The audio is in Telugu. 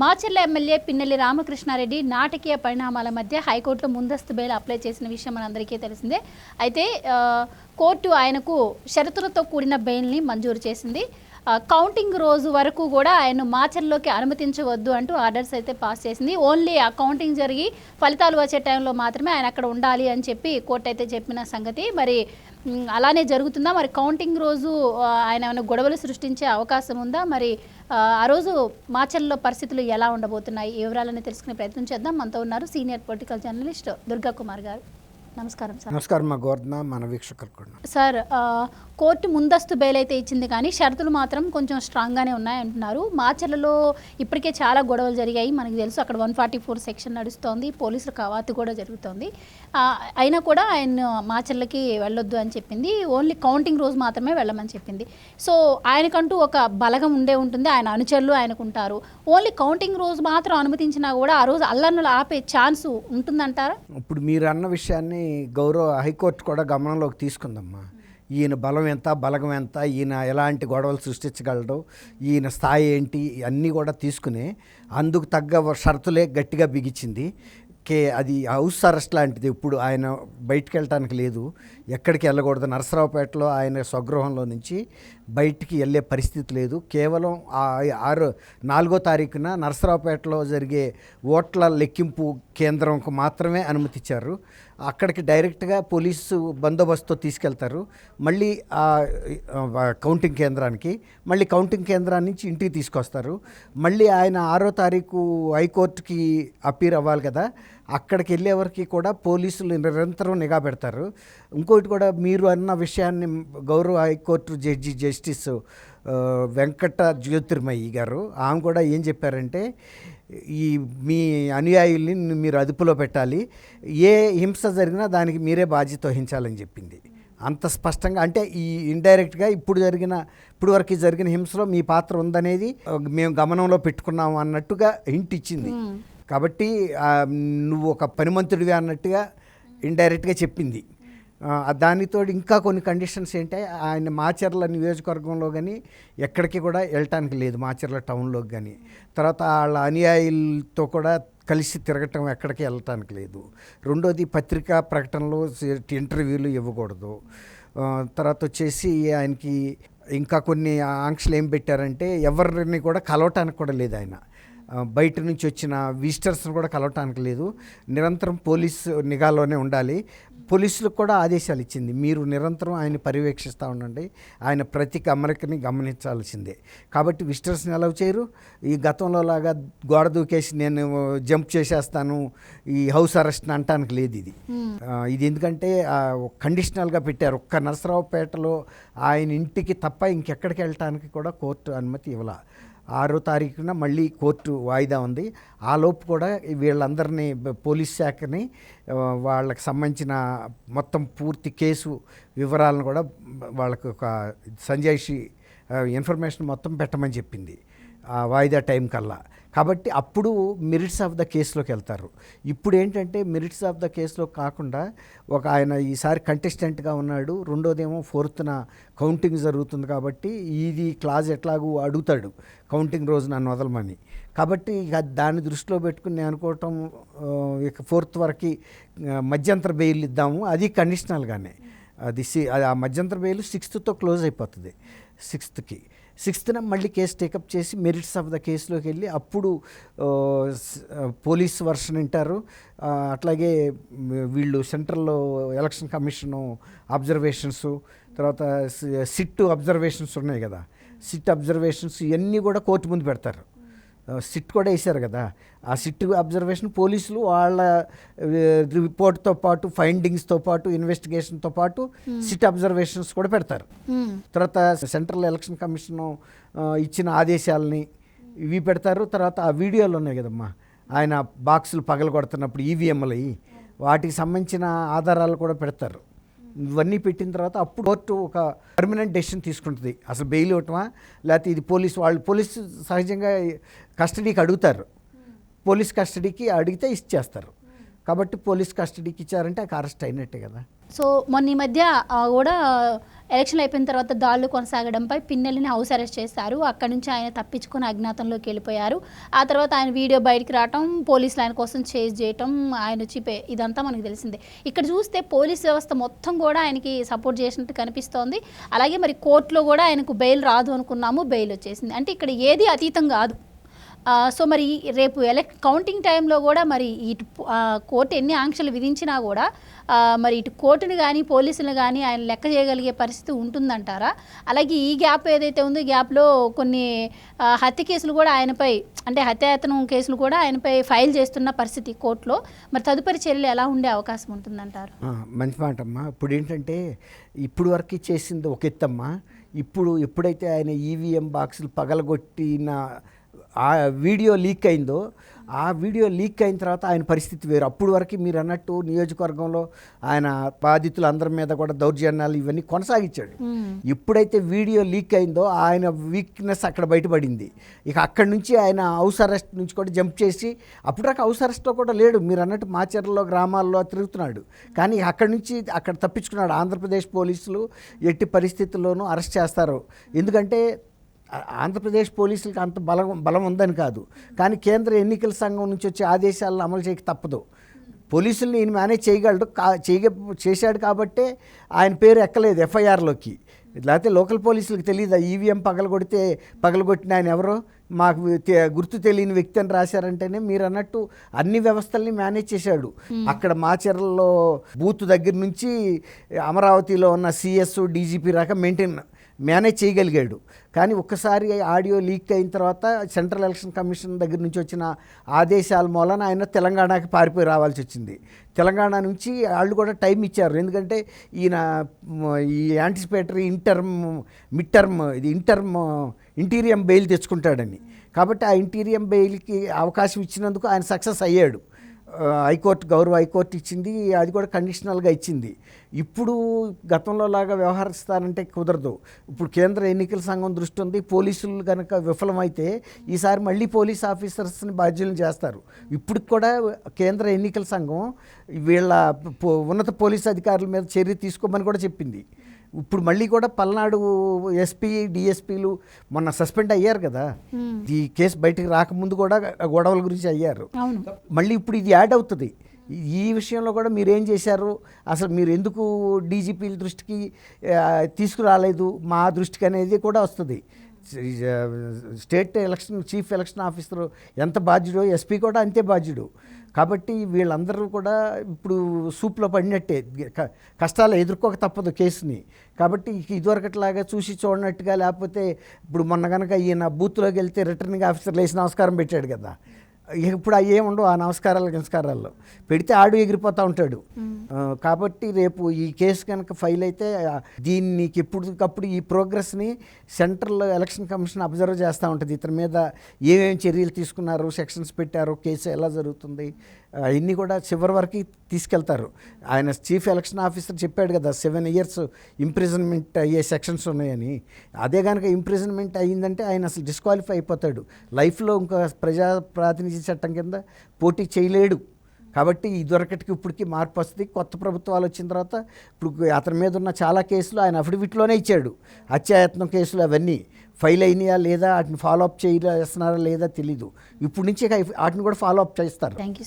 మాచర్ల ఎమ్మెల్యే పిన్నెల్లి రామకృష్ణారెడ్డి నాటకీయ పరిణామాల మధ్య హైకోర్టులో ముందస్తు బెయిల్ అప్లై చేసిన విషయం మనందరికీ తెలిసిందే. అయితే కోర్టు ఆయనకు షరతులతో కూడిన బెయిల్ని మంజూరు చేసింది. కౌంటింగ్ రోజు వరకు కూడా ఆయన మాచర్లోకి అనుమతించవద్దు అంటూ ఆర్డర్స్ అయితే పాస్ చేసింది. ఓన్లీ ఆ కౌంటింగ్ జరిగి ఫలితాలు వచ్చే టైంలో మాత్రమే ఆయన అక్కడ ఉండాలి అని చెప్పి కోర్టు అయితే చెప్పిన సంగతి. మరి అలానే జరుగుతుందా? మరి కౌంటింగ్ రోజు ఆయన ఏమైనా గొడవలు సృష్టించే అవకాశం ఉందా? మరి ఆ, రోజు మాచర్లో పరిస్థితులు ఎలా ఉండబోతున్నాయి? వివరాలని తెలుసుకునే ప్రయత్నం చేద్దాం. మనతో ఉన్నారు senior political journalist Durga Kumar గారు. నమస్కారం సార్. నమస్కారం మా గోర్ధన మన వీక్షకులు కూడా. సార్ కోర్టు ముందస్తు బెయిల్ అయితే ఇచ్చింది కానీ షరతులు మాత్రం కొంచెం స్ట్రాంగ్గానే ఉన్నాయంటున్నారు. మాచర్లలో ఇప్పటికే చాలా గొడవలు జరిగాయి. మనకు తెలుసు అక్కడ వన్ ఫార్టీ ఫోర్ సెక్షన్ నడుస్తోంది పోలీసుల కవాతు కూడా జరుగుతోంది. అయినా కూడా ఆయన మాచర్లకి వెళ్ళొద్దు అని చెప్పింది. ఓన్లీ కౌంటింగ్ రోజు మాత్రమే వెళ్ళమని చెప్పింది. సో ఆయనకంటూ ఒక బలగం ఉండే ఉంటుంది. ఆయన అనుచరులు ఆయనకు ఉంటారు ఓన్లీ కౌంటింగ్ రోజు మాత్రం అనుమతించినా కూడా ఆ రోజు అల్లర్నులు ఆపే ఛాన్స్ ఉంటుందంటారా? ఇప్పుడు మీరు అన్న విషయాన్ని గౌరవ హైకోర్టు కూడా గమనంలోకి తీసుకుందమ్మా. ఈయన బలం ఎంత బలగం ఎంత ఈయన ఎలాంటి గొడవలు సృష్టించగలడు ఈయన స్థాయి ఏంటి అన్నీ కూడా తీసుకుని అందుకు తగ్గ షరతులే గట్టిగా బిగించింది. కే అది హౌస్ అరెస్ట్ లాంటిది. ఇప్పుడు ఆయన బయటికి వెళ్ళటానికి లేదు. ఎక్కడికి వెళ్ళకూడదు. నరసరావుపేటలో ఆయన స్వగృహంలో నుంచి బయటికి వెళ్ళే పరిస్థితి లేదు. కేవలం ఆరు నాలుగో తారీఖున నరసరావుపేటలో జరిగే ఓట్ల లెక్కింపు కేంద్రంకు మాత్రమే అనుమతిచ్చారు. అక్కడికి డైరెక్ట్గా పోలీసు బందోబస్తుతో తీసుకెళ్తారు. మళ్ళీ ఆ కౌంటింగ్ కేంద్రానికి మళ్ళీ కౌంటింగ్ కేంద్రాన్ని నుంచి ఇంటికి తీసుకొస్తారు. మళ్ళీ ఆయన ఆరో తారీఖు హైకోర్టుకి అప్పీర్ అవ్వాలి కదా అక్కడికి వెళ్ళేవరకు కూడా పోలీసులు నిరంతరం నిఘా పెడతారు. ఇంకోటి కూడా మీరు అన్న విషయాన్ని గౌరవ high court judge justice Venkata Jyotirmayya గారు ఆమె కూడా ఏం చెప్పారంటే ఈ మీ అనుయాయుల్ని మీరు అదుపులో పెట్టాలి. ఏ హింస జరిగినా దానికి మీరే బాధ్యత వహించాలని చెప్పింది. అంత స్పష్టంగా అంటే ఈ ఇండైరెక్ట్గా ఇప్పుడు జరిగిన ఇప్పుడు వరకు జరిగిన హింసలో మీ పాత్ర ఉందనేది మేము గమనంలో పెట్టుకున్నాము అన్నట్టుగా హింట్ ఇచ్చింది. కాబట్టి నువ్వు ఒక పనిమంతుడివి అన్నట్టుగా ఇండైరెక్ట్గా చెప్పింది. దానితో ఇంకా కొన్ని కండిషన్స్ ఏంటి ఆయన మాచర్ల నియోజకవర్గంలో కానీ ఎక్కడికి కూడా వెళ్ళటానికి లేదు మాచర్ల టౌన్లోకి కానీ తర్వాత వాళ్ళ అనుయాయులతో కూడా కలిసి తిరగటం ఎక్కడికి వెళ్ళటానికి లేదు. రెండోది పత్రికా ప్రకటనలు ఇంటర్వ్యూలు ఇవ్వకూడదు. తర్వాత వచ్చేసి ఆయనకి ఇంకా కొన్ని ఆంక్షలు ఏం పెట్టారంటే ఎవరిని కూడా కలవటానికి కూడా లేదు ఆయన. బయట నుంచి వచ్చిన విజిటర్స్ని కూడా కలవటానికి లేదు. నిరంతరం పోలీసు నిఘాలోనే ఉండాలి. పోలీసులకు కూడా ఆదేశాలు ఇచ్చింది. మీరు నిరంతరం ఆయన పర్యవేక్షిస్తూ ఉండండి. ఆయన ప్రతి అమరికని గమనించాల్సిందే. కాబట్టి విజిటర్స్ని అలౌ చేయరు. ఈ గతంలో లాగా గోడ దూకేసి నేను జంప్ చేసేస్తాను ఈ హౌస్ అరెస్ట్ అంటానికి లేదు ఇది. ఆ, ఇది ఎందుకంటే కండిషనల్గా పెట్టారు. ఒక్క నరసరావుపేటలో ఆయన ఇంటికి తప్ప ఇంకెక్కడికి వెళ్ళటానికి కూడా కోర్టు అనుమతి ఇవ్వాల. ఆరో తారీఖున మళ్ళీ కోర్టు వాయిదా ఉంది. ఆ లోపు కూడా వీళ్ళందరినీ పోలీస్ శాఖని వాళ్ళకి సంబంధించిన మొత్తం పూర్తి కేసు వివరాలను కూడా వాళ్ళకు ఒక సంజాయిషి ఇన్ఫర్మేషన్ మొత్తం పెట్టమని చెప్పింది. ఆ వాయిదా టైం కల్లా. కాబట్టి అప్పుడు మెరిట్స్ ఆఫ్ ద కేసులోకి వెళ్తారు. ఇప్పుడు ఏంటంటే మెరిట్స్ ఆఫ్ ద కేసులో కాకుండా ఒక ఆయన ఈసారి కంటెస్టెంట్గా ఉన్నాడు రెండోదేమో ఫోర్త్న కౌంటింగ్ జరుగుతుంది కాబట్టి ఇది క్లాజ్ ఎట్లాగూ అడుగుతాడు కౌంటింగ్ రోజు నన్ను వదలమని. కాబట్టి ఇక దాన్ని దృష్టిలో పెట్టుకుని నేను అనుకోవటం ఇక ఫోర్త్ వరకు మధ్యంతర బెయిల్ ఇద్దాము. అది కండిషనల్గానే అది సి అది ఆ మధ్యంతర బెయిల్ సిక్స్త్తో క్లోజ్ అయిపోతుంది. సిక్స్త్కి సిక్స్త్న మళ్ళీ కేసు టేకప్ చేసి మెరిట్స్ ఆఫ్ ద కేసులోకి వెళ్ళి అప్పుడు పోలీస్ వర్షన్ వింటారు. అట్లాగే వీళ్ళు సెంట్రల్లో ఎలక్షన్ కమిషను అబ్జర్వేషన్స్ తర్వాత సి- సిట్ అబ్జర్వేషన్స్ ఉన్నాయి కదా. సిట్ అబ్జర్వేషన్స్ ఇవన్నీ కూడా కోర్టు ముందు పెడతారు. సిట్ కూడా వేశారు కదా. ఆ సిట్ అబ్జర్వేషన్ పోలీసులు వాళ్ళ రిపోర్ట్తో పాటు ఫైండింగ్స్తో పాటు ఇన్వెస్టిగేషన్తో పాటు సిట్ అబ్జర్వేషన్స్ కూడా పెడతారు. మ్మ్. తర్వాత సెంట్రల్ ఎలక్షన్ కమిషన్ ఇచ్చిన ఆదేశాలని ఇవి పెడతారు. తర్వాత ఆ వీడియోలు ఉన్నాయి కదమ్మా. ఆయన బాక్సులు పగలగొడుతున్నప్పుడు ఈవీఎంలు వాటికి సంబంధించిన ఆధారాలు కూడా పెడతారు. ఇవన్నీ పెట్టిన తర్వాత అప్పుడు కోర్టు ఒక పర్మనెంట్ డెసిషన్ తీసుకుంటుంది. అసలు బెయిల్ ఇవ్వటమా? లేకపోతే ఇది పోలీస్ వాళ్ళు పోలీసు సహజంగా కస్టడీకి అడుగుతారు. పోలీస్ కస్టడీకి అడిగితే ఇచ్చేస్తారు. కాబట్టి పోలీస్ కస్టడీకి ఇచ్చారంటే ఆ అరెస్ట్ అయినట్టే కదా. సో మొన్న ఈ మధ్య కూడా ఎలక్షన్లు అయిపోయిన తర్వాత దాడులు కొనసాగడంపై పిన్నెల్లిని హౌస్ అరెస్ట్ చేశారు. అక్కడి నుంచి ఆయన తప్పించుకొని అజ్ఞాతంలోకి వెళ్ళిపోయారు. ఆ తర్వాత ఆయన వీడియో బయటికి రావటం పోలీసులు ఆయన కోసం చేజ్ చేయటం ఆయన వచ్చి ఇదంతా మనకు తెలిసిందే. ఇక్కడ చూస్తే పోలీస్ వ్యవస్థ మొత్తం కూడా ఆయనకి సపోర్ట్ చేసినట్టు కనిపిస్తోంది. అలాగే మరి కోర్టులో కూడా ఆయనకు బెయిల్ రాదు అనుకున్నాము బెయిల్ వచ్చేసింది. అంటే ఇక్కడ ఏది అతీతం కాదు. సో మరి రేపు ఎలక్ట్ కౌంటింగ్ టైంలో కూడా మరి ఇటు కోర్టు ఎన్ని ఆంక్షలు విధించినా కూడా మరి ఇటు కోర్టును కానీ పోలీసులు కానీ ఆయన లెక్క చేయగలిగే పరిస్థితి ఉంటుందంటారా? అలాగే ఈ గ్యాప్ ఏదైతే ఉందో గ్యాప్లో కొన్ని హత్య కేసులు కూడా ఆయనపై అంటే హత్యాయతనం కేసులు కూడా ఆయనపై ఫైల్ చేస్తున్న పరిస్థితి కోర్టులో. మరి తదుపరి చర్యలు ఎలా ఉండే అవకాశం ఉంటుందంటారు? మంచి మాట అమ్మా ఇప్పుడు ఏంటంటే ఇప్పుడు వరకు చేసింది ఒక ఎత్తమ్మా. ఇప్పుడు ఎప్పుడైతే ఆయన ఈవీఎం బాక్సులు పగలగొట్టిన ఆ వీడియో లీక్ అయిందో ఆ వీడియో లీక్ అయిన తర్వాత ఆయన పరిస్థితి వేరు. అప్పుడు వరకు మీరు అన్నట్టు నియోజకవర్గంలో ఆయన బాధితులు అందరి మీద కూడా దౌర్జన్యాలు ఇవన్నీ కొనసాగించాడు. ఎప్పుడైతే వీడియో లీక్ అయిందో ఆయన వీక్నెస్ అక్కడ బయటపడింది. ఇక అక్కడి నుంచి ఆయన హౌస్ అరెస్ట్ నుంచి కూడా జంప్ చేసి అప్పుడు దాకా హౌస్ అరెస్ట్లో కూడా లేడు. మీరు అన్నట్టు మాచర్లలో గ్రామాల్లో తిరుగుతున్నాడు. కానీ అక్కడి నుంచి అక్కడ తప్పించుకున్నాడు. ఆంధ్రప్రదేశ్ పోలీసులు ఎట్టి పరిస్థితుల్లోనూ అరెస్ట్ చేస్తారు. ఎందుకంటే ఆంధ్రప్రదేశ్ పోలీసులకు అంత బలం బలం ఉందని కాదు. కానీ కేంద్ర ఎన్నికల సంఘం నుంచి వచ్చే ఆదేశాలను అమలు చేయక తప్పదు. పోలీసుల్ని ఈయన మేనేజ్ చేయగలడు కా చేయగ చేశాడు కాబట్టే ఆయన పేరు ఎక్కలేదు ఎఫ్ఐఆర్లోకి. లేకపోతే లోకల్ పోలీసులకు తెలియదు? ఈవీఎం పగలగొడితే పగలగొట్టిన ఆయన ఎవరో? మాకు గుర్తు తెలియని వ్యక్తి అని రాశారంటేనే మీరు అన్నట్టు అన్ని వ్యవస్థల్ని మేనేజ్ చేశాడు. అక్కడ మాచర్లలో బూత్ దగ్గర నుంచి అమరావతిలో ఉన్న సిఎస్ డీజీపీ రాక మెయింటైన్ మేనేజ్ చేయగలిగాడు. కానీ ఒక్కసారి ఆడియో లీక్ అయిన తర్వాత సెంట్రల్ ఎలక్షన్ కమిషన్ దగ్గర నుంచి వచ్చిన ఆదేశాల మూలన ఆయన తెలంగాణకి పారిపోయి రావాల్సి వచ్చింది. తెలంగాణ నుంచి వాళ్ళు కూడా టైం ఇచ్చారు. ఎందుకంటే ఈయన ఈ యాంటిసిపేటరీ ఇంటర్మ్ మిడ్ టర్మ్ ఇది ఇంటర్మ్ ఇంటీరియం బెయిల్ తెచ్చుకుంటాడని. కాబట్టి ఆ ఇంటీరియం బెయిల్కి అవకాశం ఇచ్చినందుకు ఆయన సక్సెస్ అయ్యాడు. హైకోర్టు గౌరవ హైకోర్టు ఇచ్చింది అది కూడా కండిషనల్గా ఇచ్చింది. ఇప్పుడు గతంలో లాగా వ్యవహరిస్తారంటే కుదరదు. ఇప్పుడు కేంద్ర ఎన్నికల సంఘం దృష్టి ఉంది పోలీసులు కనుక విఫలమైతే ఈసారి మళ్ళీ పోలీస్ ఆఫీసర్స్ని బాధ్యులను చేస్తారు. ఇప్పుడు కూడా కేంద్ర ఎన్నికల సంఘం వీళ్ళ పో- ఉన్నత పోలీస్ అధికారుల మీద చర్య తీసుకోమని కూడా చెప్పింది. ఇప్పుడు మళ్ళీ కూడా పల్నాడు ఎస్పీ డిఎస్పీలు మొన్న సస్పెండ్ అయ్యారు కదా. ఈ కేసు బయటకు రాకముందు కూడా గొడవల గురించి అయ్యారు. మళ్ళీ ఇప్పుడు ఇది యాడ్ అవుతుంది. ఈ విషయంలో కూడా మీరు ఏం చేశారు? అసలు మీరు ఎందుకు డీజీపీల దృష్టికి తీసుకురాలేదు? మా దృష్టికి అనేది కూడా వస్తుంది. State election chief election officer ఎంత బాధ్యుడో ఎస్పీ కూడా అంతే బాధ్యుడు. కాబట్టి వీళ్ళందరూ కూడా ఇప్పుడు సూప్లో పడినట్టే. క- కష్టాలు ఎదుర్కోక తప్పదు కేసుని. కాబట్టి ఇదివరకట్లాగా చూసి చూడనట్టుగా లేకపోతే ఇప్పుడు మొన్న కనుక ఈయన బూత్లోకి వెళ్తే రిటర్నింగ్ ఆఫీసర్ లేచి నమస్కారం పెట్టాడు కదా. ఇప్పుడు అవి ఏమి ఉండవు ఆ నమస్కారాలు నమస్కారాల్లో పెడితే ఆడు ఎగిరిపోతూ ఉంటాడు. కాబట్టి రేపు ఈ కేసు కనుక ఫైల్ అయితే ఆ, దీనికి ఎప్పటికప్పుడు ఈ ప్రోగ్రెస్ని సెంట్రల్ ఎలక్షన్ కమిషన్ అబ్జర్వ్ చేస్తూ ఉంటుంది. ఇతని మీద ఏమేమి చర్యలు తీసుకున్నారు సెక్షన్స్ పెట్టారు కేసు ఎలా జరుగుతుంది అవన్నీ కూడా చివరి వరకు తీసుకెళ్తారు. ఆయన చీఫ్ ఎలక్షన్ ఆఫీసర్ చెప్పాడు కదా సెవెన్ ఇయర్స్ ఇంప్రిజన్మెంట్ అయ్యే సెక్షన్స్ ఉన్నాయని. అదే కనుక ఇంప్రిజన్మెంట్ అయ్యిందంటే ఆయన అసలు డిస్క్వాలిఫై అయిపోతాడు. లైఫ్లో ఇంకా ప్రజా ప్రాతినిధ్య చట్టం కింద పోటీ చేయలేడు. కాబట్టి ఇదివరకటికి ఇప్పటికి మార్పు వస్తుంది. కొత్త ప్రభుత్వాలు వచ్చిన తర్వాత ఇప్పుడు అతని మీద ఉన్న చాలా కేసులు ఆయన అఫిడవిట్లోనే ఇచ్చాడు. హత్యాయత్నం కేసులు అవన్నీ ఫైల్ అయినాయా లేదా? వాటిని ఫాలో అప్ చేయాల్సినారా లేదా తెలీదు. ఇప్పుడు నుంచి వాటిని కూడా ఫాలో అప్ చేస్తారు. Thank you